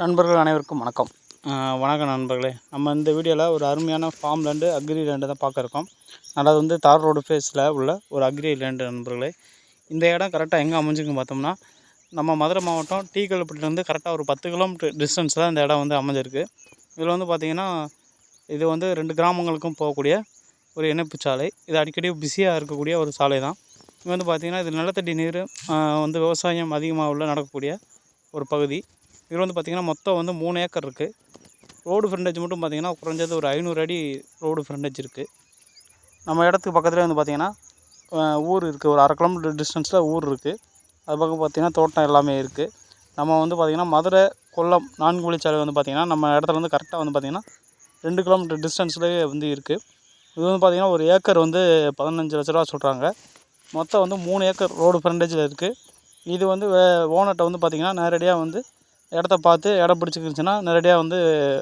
நண்பர்கள் அனைவருக்கும் வணக்கம். வணக்கம் நண்பர்களே. நம்ம இந்த வீடியோவில் ஒரு அருமையான ஃபார்ம் லேண்டு அக்ரி லேண்டு தான் பார்க்க இருக்கோம். அதாவது வந்து தார் ரோடு ஃபேஸில் உள்ள ஒரு அக்ரி லேண்டு நண்பர்களே. இந்த இடம் கரெக்டாக எங்கே அமைஞ்சுக்குன்னு பார்த்தோம்னா நம்ம மதுரை மாவட்டம் டீக்கல்பட்டிலேருந்து கரெக்டாக ஒரு பத்து கிலோமீட்டர் டிஸ்டன்ஸில் இந்த இடம் வந்து அமைஞ்சிருக்கு. இதில் வந்து பார்த்திங்கன்னா இது வந்து ரெண்டு கிராமங்களுக்கும் போகக்கூடிய ஒரு இணைப்பு சாலை. இது அடிக்கடி பிஸியாக இருக்கக்கூடிய ஒரு சாலை தான். இது வந்து பார்த்திங்கன்னா இது நிலத்தடி நீர் வந்து விவசாயம் அதிகமாக உள்ள நடக்கக்கூடிய ஒரு பகுதி. இதில் வந்து பார்த்திங்கன்னா மொத்தம் வந்து மூணு ஏக்கர் இருக்குது ரோடு ஃப்ரண்டேஜ் மட்டும் பார்த்திங்கன்னா குறைஞ்சது ஒரு ஐநூறு அடி ரோடு ஃப்ரண்டேஜ் இருக்குது நம்ம இடத்துக்கு பக்கத்துலேயே வந்து பார்த்திங்கன்னா ஊர் இருக்குது ஒரு அரை கிலோமீட்டர் டிஸ்டன்ஸில் ஊர் இருக்குது அது பக்கம் பார்த்திங்கன்னா தோட்டம் எல்லாமே இருக்குது நம்ம வந்து பார்த்திங்கன்னா மதுரை கொல்லம் நான்கு வழிச்சாலை வந்து பார்த்திங்கன்னா நம்ம இடத்துல வந்து கரெக்டாக வந்து பார்த்திங்கன்னா ரெண்டு கிலோமீட்டர் டிஸ்டன்ஸ்லேயே வந்து இருக்குது இது வந்து பார்த்திங்கன்னா ஒரு ஏக்கர் வந்து பதினஞ்சு லட்ச ரூபா சொல்கிறாங்க மொத்தம் வந்து மூணு ஏக்கர் ரோடு ஃப்ரண்டேஜில் இருக்குது இது வந்து ஓனர்கிட்ட வந்து பார்த்திங்கன்னா நேரடியாக வந்து இடத்த பார்த்து இடம் பிடிச்சிக்கிருச்சுன்னா நேரடியாக வந்து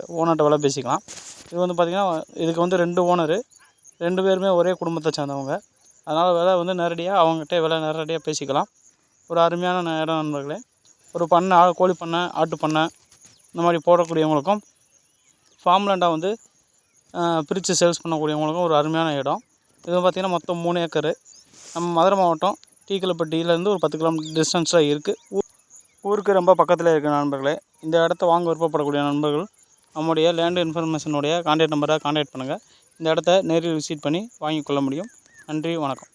ஓனர்கிட்ட வில பேசிக்கலாம். இது வந்து பார்த்திங்கன்னா இதுக்கு வந்து ரெண்டு ஓனரு ரெண்டு பேருமே ஒரே குடும்பத்தை சேர்ந்தவங்க. அதனால் விலை வந்து நேரடியாக அவங்ககிட்ட விலை நேரடியாக பேசிக்கலாம். ஒரு அருமையான இடம் நண்பர்களே. ஒரு பண்ணை ஆ- கோழி பண்ணை ஆட்டு பண்ணை இந்த மாதிரி போடக்கூடியவங்களுக்கும் ஃபார்ம்லேண்டாக வந்து பிரித்து சேல்ஸ் பண்ணக்கூடியவங்களுக்கும் ஒரு அருமையான இடம். இது பார்த்திங்கன்னா மொத்தம் மூணு ஏக்கரு. நம்ம மதுரை மாவட்டம் டீக்கலப்பட்டியிலேருந்து ஒரு பத்து கிலோமீட்டர் டிஸ்டன்ஸில் இருக்குது ஊருக்கு ரொம்ப பக்கத்தில் இருக்கிற நண்பர்களே இந்த இடத்த வாங்க விருப்பப்படக்கூடிய நண்பர்கள் நம்முடைய லேண்ட் இன்ஃபர்மேஷனுடைய கான்டாக்ட் நம்பரை கான்டாக்ட் பண்ணுங்கள் இந்த இடத்த நேரில் விசிட் பண்ணி வாங்கிக் கொள்ள முடியும். நன்றி வணக்கம்.